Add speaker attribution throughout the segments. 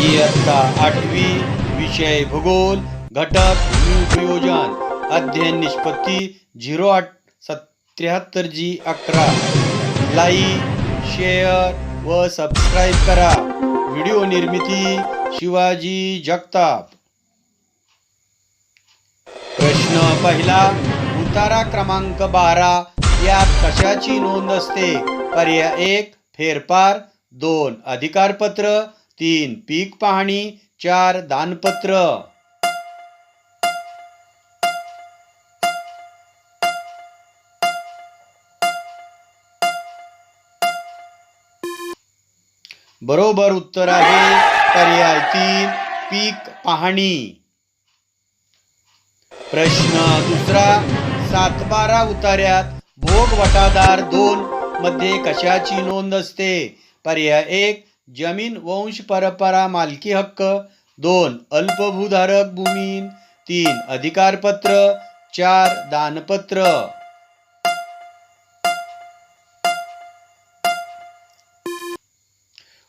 Speaker 1: इयत्ता आठवी विषय भूगोल घटक उपयोजन अध्ययन निष्पत्ती झिरो आठ सत्याहत्तर जी अकरा. लाईक शेअर व सबस्क्राईब करा. व्हिडिओ निर्मिती शिवाजी जगताप. प्रश्न पहिला उतारा क्रमांक बारा यात कशाची नोंद असते? पर्याय एक फेरफार. दोन अधिकारपत्र. तीन पीक पाहणी चार दानपत्र. बरोबर उत्तर आहे पर्याय तीन पीक पाहणी. प्रश्न दुसरा सातबारा उतार्यात भोग वटादार दोन मध्ये कशाची नोंद असते? पर्याय एक जमीन वंश परंपरा मालकी हक्क दोन अल्पभूधारक भूमीन तीन अधिकारपत्र चार दानपत्र.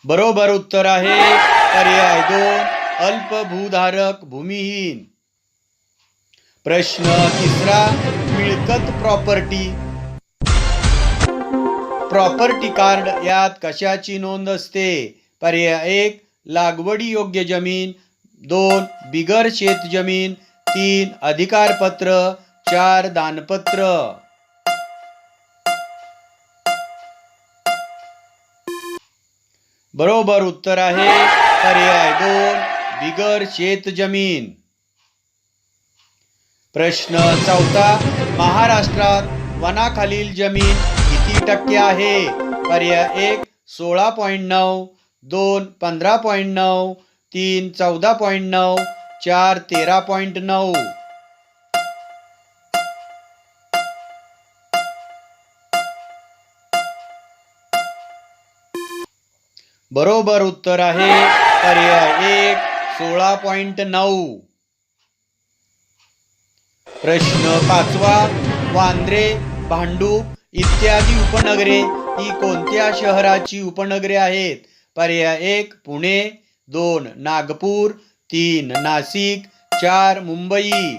Speaker 1: बरोबर उत्तर आहे पर्याय दोन अल्पभूधारक भूमिहीन. प्रश्न तिसरा मिळकत प्रॉपर्टी. प्रॉपर्टी कार्ड यात कशाची नोंद असते? पर्याय एक लागवडी योग्य जमीन दोन बिगर शेत जमीन तीन अधिकारपत्र चार दानपत्र. बरोबर उत्तर आहे पर्याय दोन बिगर शेत जमीन. प्रश्न चौथा महाराष्ट्रात वनाखालील जमीन किती टक्के आहे? पर्याय एक सोळा पॉईंट नऊ दोन पंधरा पॉईंट नऊ तीन चौदा पॉईंट नऊ चार तेरा पॉईंट नऊ. बरोबर उत्तर आहे पर्याय एक सोळा पॉईंट नऊ. प्रश्न पाचवा वांद्रे भांडूप इत्यादी उपनगरे ही कोणत्या शहराची उपनगरे आहेत? पर्याय एक पुणे. दोन नागपूर. तीन नाशिक. चार मुंबई.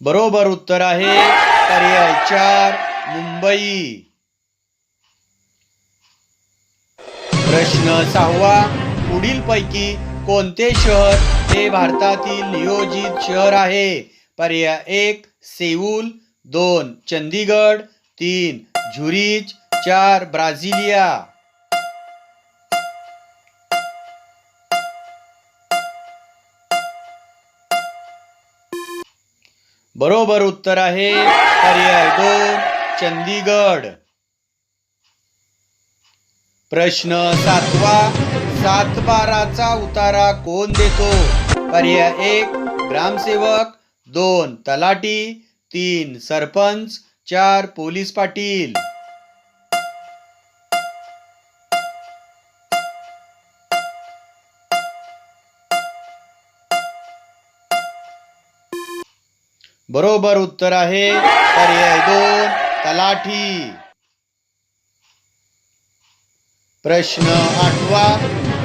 Speaker 1: बरोबर उत्तर आहे. पर्याय चार मुंबई. प्रश्न सहावा पुढीलपैकी कोणते शहर हे भारतातील नियोजित शहर आहे? पर्याय एक सेऊल. दोन चंदीगड. तीन झुरिच. चार ब्राझिलिया. बरोबर उत्तर आहे पर्याय दोन चंदीगड. प्रश्न सातवा सातबाराचा उतारा कोण देतो? पर्याय एक ग्रामसेवक. दोन तलाठी. तीन सरपंच. चार पोलीस पाटील. बरोबर उत्तर आहे. पर्याय दोन तलाठी. प्रश्न आठवा.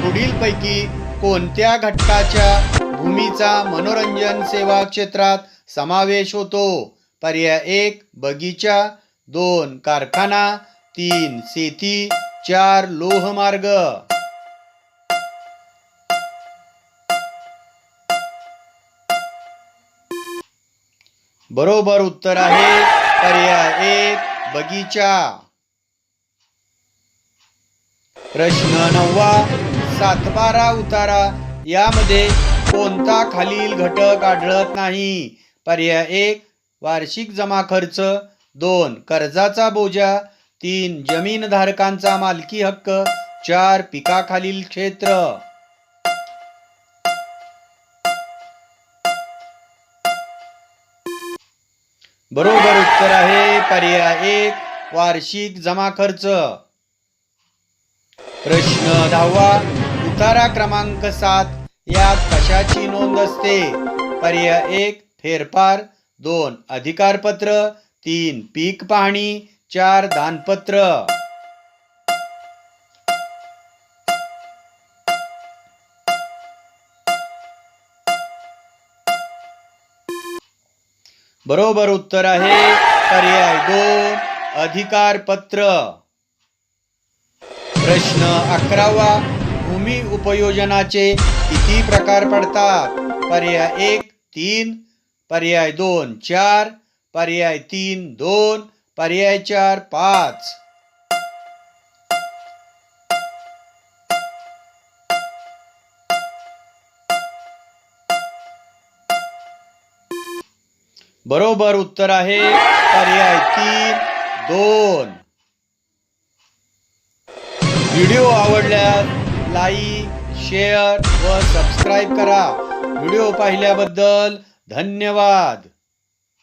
Speaker 1: पुढीलपैकी कोणत्या घटकाच्या भूमीचा मनोरंजन सेवा क्षेत्रात समावेश होतो. पर्याय एक बगीचा. दोन कारखाना. तीन शेती. चार लोहमार्ग. बरोबर उत्तर आहे पर्याय एक बगीचा. प्रश्न नववा सातबारा उतारा. यामध्ये कोणता खालील घटक आढळत नाही? पर्याय एक वार्षिक जमा खर्च. दोन कर्जाचा बोजा. तीन जमीन धारकांचा मालकी हक्क. चार पिकाखालील क्षेत्र. बरोबर उत्तर आहे पर्याय एक वार्षिक जमा खर्च. प्रश्न दहावा उतारा क्रमांक सात. यात कशाची नोंद असते? पर्याय एक फेरफार. दोन अधिकारपत्र. तीन पीक पाहणी. चार दानपत्र. बरोबर उत्तर आहे पर्याय दोन अधिकार पत्र प्रश्न अकरावा. भूमी उपयोजनाचे किती प्रकार पडतात? पर्याय एक तीन पर्याय दोन चार पर्याय तीन दोन पर्याय चार पाच. बरोबर उत्तर आहे पर्याय तीन दोन. व्हिडिओ आवडल्यास लाईक शेअर व सबस्क्राईब करा. व्हिडिओ पाहिल्याबद्दल धन्यवाद.